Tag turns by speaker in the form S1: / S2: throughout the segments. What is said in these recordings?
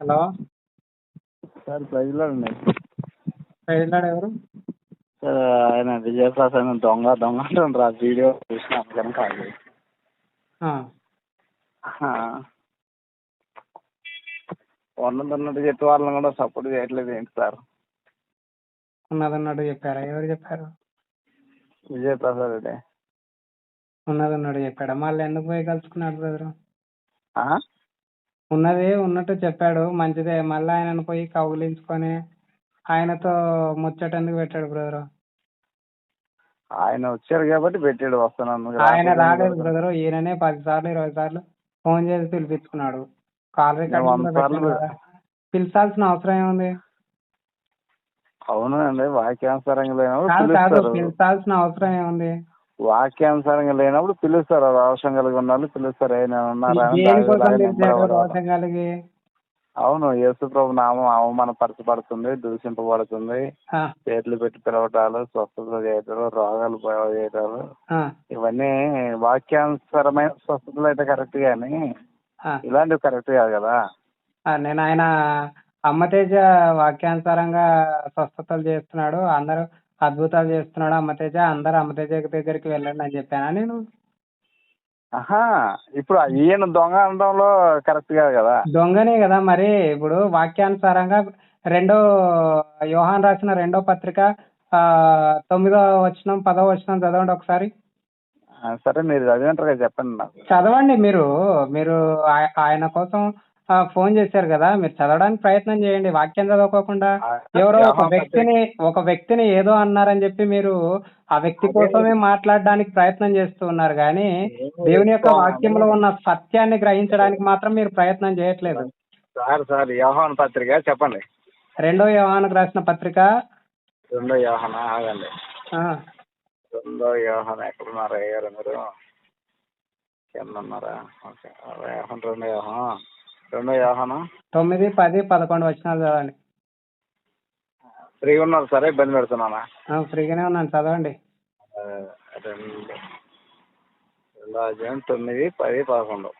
S1: Hello
S2: sir ప్రజలాడు
S1: ప్రజలాడు ఎవరు
S2: sir ఆయన విజయప్రసాద్ ఆయన దొంగ దొంగ అంటుండ్రు ఆ వీడియో చూసిన అందుకని కాదు ఉన్నదన్నట్టు చెప్పి వాళ్ళని కూడా సపోర్ట్ చేయట్లేదు ఏంటి సార్
S1: ఉన్నదన్నట్టు చెప్పారా ఎవరు చెప్పారు
S2: విజయప్రసాద్ రెడ్డి
S1: ఉన్నదన్నట్టు చెప్పాడా మళ్ళీ ఎందుకు పోయి కలుసుకున్నాడు బ్రదరు ఉన్నది ఉన్నట్టు చెప్పాడు మంచిదే మళ్ళీ ఆయనను పోయి కౌగిలించుకొని ఆయనతో ముచ్చటందుకు పెట్టాడు బ్రదరు
S2: ఆయన వచ్చారు కాబట్టి పెట్టాడు వస్తున్నాను
S1: ఆయన రాలేదు బ్రదరు ఈయననే పది సార్లు ఇరవై సార్లు ఫోన్ చేసి పిలిపించుకున్నాడు కాల్ రికార్డు పిలిచాల్సిన అవసరం ఏముంది
S2: అవునండి వాక్యానుసారంగా
S1: పిలిచాల్సిన అవసరం ఏముంది
S2: వాక్యానుసారంగా లేనప్పుడు పిలుస్తారు అవసరం కలిగి ఉన్నారు పిలుస్తారు కలిగి అవును యేసు ప్రభు నామం అవమాన పరచబడుతుంది దూషింపబడుతుంది పేర్లు పెట్టి పిలవటాలు స్వస్థత చేయటాలు రోగాలు చేయటాలు ఇవన్నీ వాక్యానుసారమైన స్వస్థతలు అయితే కరెక్ట్ గాని ఇలాంటివి కరెక్ట్ కాదు కదా
S1: నేను ఆయన అమ్మతేజ వాక్యానుసారంగా స్వస్థతలు చేస్తున్నాడు అందరూ అద్భుతాలు చేస్తున్నాడు అమ్మతేజ అందరు అమ్మతేజ దగ్గరికి వెళ్ళండి అని చెప్పానా నేను
S2: ఆహా ఇప్పుడు ఈయన దొంగ అనడంలో కరెక్ట్ కాదు కదా
S1: దొంగనే కదా మరి ఇప్పుడు వాక్యానుసారంగా రెండో యోహాన్ రాసిన రెండో పత్రిక ఆ, తొమ్మిదో వచనం పదో వచనం చదవండి ఒకసారి
S2: సరే మీరు చదివంటారు చెప్పండి
S1: చదవండి మీరు మీరు ఆయన కోసం ఆ ఫోన్ చేశారు కదా మీరు చదవడానికి ప్రయత్నం చేయండి వాక్యం చదవకోకుండా ఎవరో ఒక వ్యక్తిని ఒక వ్యక్తిని ఏదో అన్నారని చెప్పి మీరు ఆ వ్యక్తి కోసమే మాట్లాడడానికి ప్రయత్నం చేస్తూ ఉన్నారు కానీ దేవుని యొక్క వాక్యంలో ఉన్న సత్యాన్ని గ్రహించడానికి మాత్రం మీరు ప్రయత్నం చేయట్లేదు
S2: సార్ సార్ వ్యవహాన పత్రిక చెప్పండి
S1: రెండో వ్యవహానకు రాసిన పత్రిక
S2: రెండో వ్యవహాన ఆగండి రెండో వ్యవహాన ఎక్కడున్నారా అయ్యారు మీరు ఎన్నున్నారా ఓకే రెండో వ్యవహారం రెండో యాహన
S1: తొమ్మిది పది పదకొండు వచ్చినారు చదవండి
S2: ఫ్రీగా ఉన్నారు సరే ఇబ్బంది పెడుతున్నానా
S1: ఫ్రీగానే ఉన్నాను చదవండి
S2: రెండు తొమ్మిది పది పదకొండు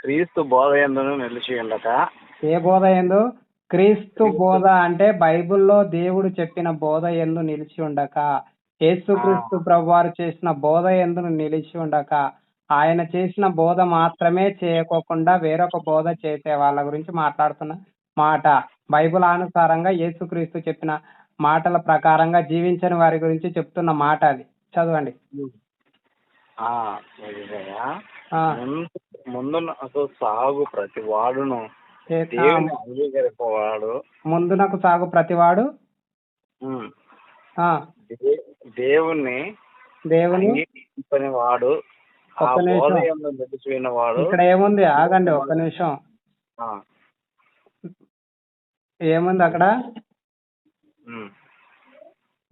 S2: క్రీస్తు బోధ ఎందును నిలిచి ఉండక
S1: ఏ బోధ ఎందు క్రీస్తు బోధ అంటే బైబిల్లో దేవుడు చెప్పిన బోధ ఎందు నిలిచి ఉండక యేసుక్రీస్తు ప్రభువారు చేసిన బోధ ఎందును నిలిచి ఉండక ఆయన చేసిన బోధ మాత్రమే చేయకోకుండా వేరొక బోధ చేసే వాళ్ళ గురించి మాట్లాడుతున్న మాట బైబుల్ అనుసారంగా యేసుక్రీస్తు చెప్పిన మాటల ప్రకారంగా జీవించని వారి గురించి చెప్తున్న మాట అది చదవండి
S2: ముందు సాగు ప్రతి వాడును
S1: ముందు నాకు సాగు వాడు దేవుణ్ణి దేవుని వాడు ఒక్క
S2: నిమిషం.
S1: ఇక్కడ ఏముంది ఆగండి ఒక్క నిమిషం ఏముంది అక్కడ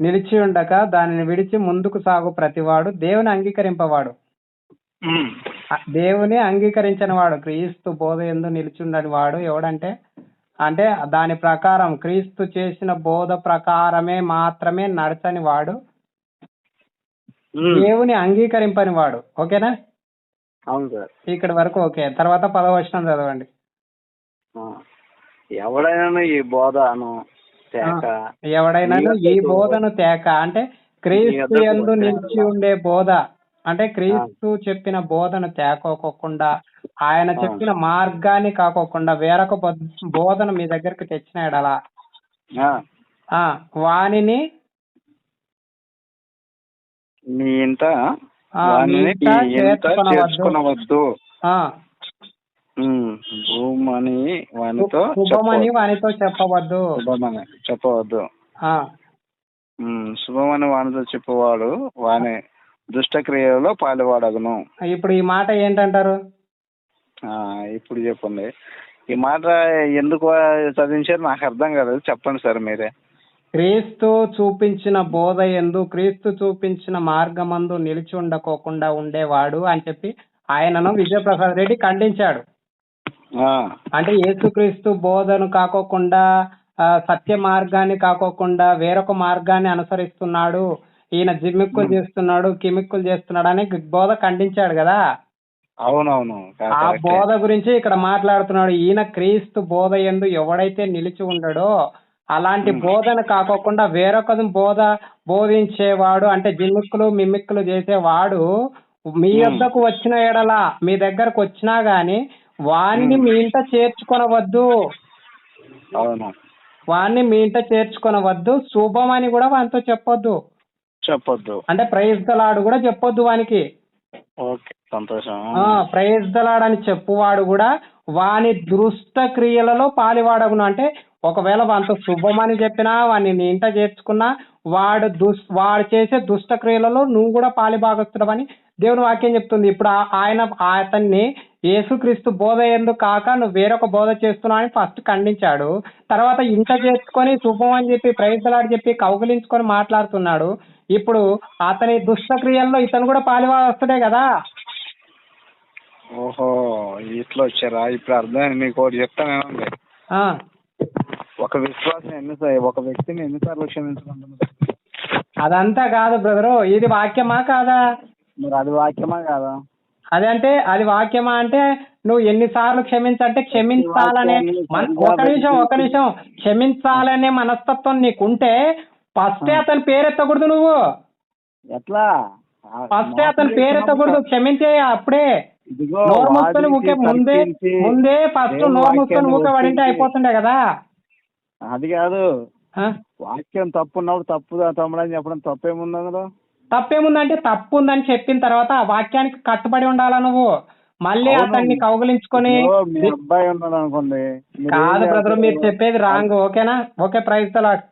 S1: నిలిచి ఉండక దానిని విడిచి ముందుకు సాగు ప్రతివాడు దేవుని అంగీకరింపవాడు దేవుని అంగీకరించిన వాడు క్రీస్తు బోధ ఎందు ఉండని వాడు ఎవడంటే అంటే దాని ప్రకారం క్రీస్తు చేసిన బోధ ప్రకారమే మాత్రమే నడచని వాడు దేవుని అంగీకరింపని వాడు ఓకేనా అవును సార్ ఇక్కడ వరకు ఓకే తర్వాత పదవచనం చదవండి
S2: ఎవడైనా ఈ బోధను
S1: తేక ఎవడైనా ఈ బోధను తేక అంటే క్రీస్తు ఎందు నిలిచి ఉండే బోధ అంటే క్రీస్తు చెప్పిన బోధను తేకోకుండా ఆయన చెప్పిన మార్గాన్ని కాకోకుండా వేరొక బోధన మీ దగ్గరికి తెచ్చిన ఎడలా వానిని నీ ఇంత చేర్చుకునవద్దు
S2: భూమని
S1: వానితో శుభమని వానితో చెప్పవద్దు
S2: శుభమని చెప్పవద్దు శుభమని వానితో చెప్పేవాడు వాని దుష్ట క్రియలలో పాలువాడగను
S1: ఇప్పుడు ఈ మాట ఏంటంటారు
S2: ఇప్పుడు చెప్పండి ఈ మాట ఎందుకు చదివించారు నాకు అర్థం కాలేదు చెప్పండి సార్ మీరే
S1: క్రీస్తు చూపించిన బోధ ఎందు క్రీస్తు చూపించిన మార్గమందు నిలిచి ఉండకోకుండా ఉండేవాడు అని చెప్పి ఆయనను విజయప్రసాద్ రెడ్డి ఖండించాడు అంటే యేసుక్రీస్తు బోధను కాకోకుండా సత్య మార్గాన్ని కాకోకుండా వేరొక మార్గాన్ని అనుసరిస్తున్నాడు ఈయన జిమ్మిక్కులు చేస్తున్నాడు కిమిక్కులు చేస్తున్నాడు అని బోధ ఖండించాడు కదా అవునవును ఆ బోధ గురించి ఇక్కడ మాట్లాడుతున్నాడు ఈయన క్రీస్తు బోధ ఎందు ఎవడైతే నిలిచి ఉండడో అలాంటి బోధన కాకోకుండా వేరొకది బోధ బోధించేవాడు అంటే జిమ్మిక్కులు మిమ్మిక్కులు చేసేవాడు మీ యొక్కకు వచ్చిన ఎడలా మీ దగ్గరకు వచ్చినా గాని వాణ్ణి మీ ఇంట చేర్చుకొనవద్దు వాణ్ణి మీ ఇంట చేర్చుకొనవద్దు శుభం అని కూడా వానితో చెప్పొద్దు చెప్పొద్దు అంటే ప్రైజ్ దలాడు కూడా చెప్పొద్దు వానికి ప్రైజ్ దలాడు అని చెప్పువాడు కూడా వాని దృష్ట క్రియలలో పాలివాడగును అంటే ఒకవేళ వాళ్ళతో శుభం అని చెప్పినా వాడిని నీ ఇంట చేర్చుకున్నా వాడు దుష్ వాడు చేసే దుష్ట క్రియలలో నువ్వు కూడా పాలిభాగస్తుడవని దేవుని వాక్యం చెప్తుంది ఇప్పుడు ఆయన అతన్ని యేసుక్రీస్తు బోధ ఎందుకు కాక నువ్వు వేరొక బోధ చేస్తున్నా అని ఫస్ట్ ఖండించాడు తర్వాత ఇంట చేసుకొని శుభం అని చెప్పి ప్రయత్నలాడి చెప్పి కౌగులించుకొని మాట్లాడుతున్నాడు ఇప్పుడు అతని దుష్టక్రియల్లో ఇతను కూడా పాలివాస్తుడే కదా ఓహో ఇట్లా వచ్చారా ఇప్పుడు అర్థమైంది చెప్తాను ఒక విశ్వాసం ఎన్ని ఒక వ్యక్తిని ఎన్నిసార్లు క్షమించుకుంటుంది అదంతా కాదు బ్రదరు ఇది వాక్యమా కాదా మరి అది వాక్యమా కాదా అదంటే అది వాక్యమా అంటే నువ్వు ఎన్నిసార్లు క్షమించంటే క్షమించాలనే ఒక నిమిషం ఒక నిమిషం క్షమించాలనే మనస్తత్వం నీకుంటే ఫస్ట్ అతని పేరు ఎత్తకూడదు నువ్వు ఎట్లా ఫస్ట్ అతని పేరు ఎత్తకూడదు క్షమించే అప్పుడే నోరు మూసుకొని వాదించి, ఊకే ముందే ముందే ఫస్ట్ నోరు వాక్యాన్ని మూసుకొని ఊకే పడింటే అయిపోతుండే కదా అది కాదు వాక్యం తప్పు ఉన్నప్పుడు తప్పు తమ్ముడని చెప్పడం తప్పేముంది అందులో తప్పేముందంటే తప్పు ఉందని చెప్పిన తర్వాత ఆ వాక్యానికి కట్టుబడి ఉండాలా నువ్వు మళ్ళీ అతన్ని కౌగులించుకొని అబ్బాయి ఉన్నాడు అనుకోండి కాదు బ్రదర్ మీరు చెప్పేది రాంగ్ ఓకేనా ఓకే ప్రైజ్ తలాట్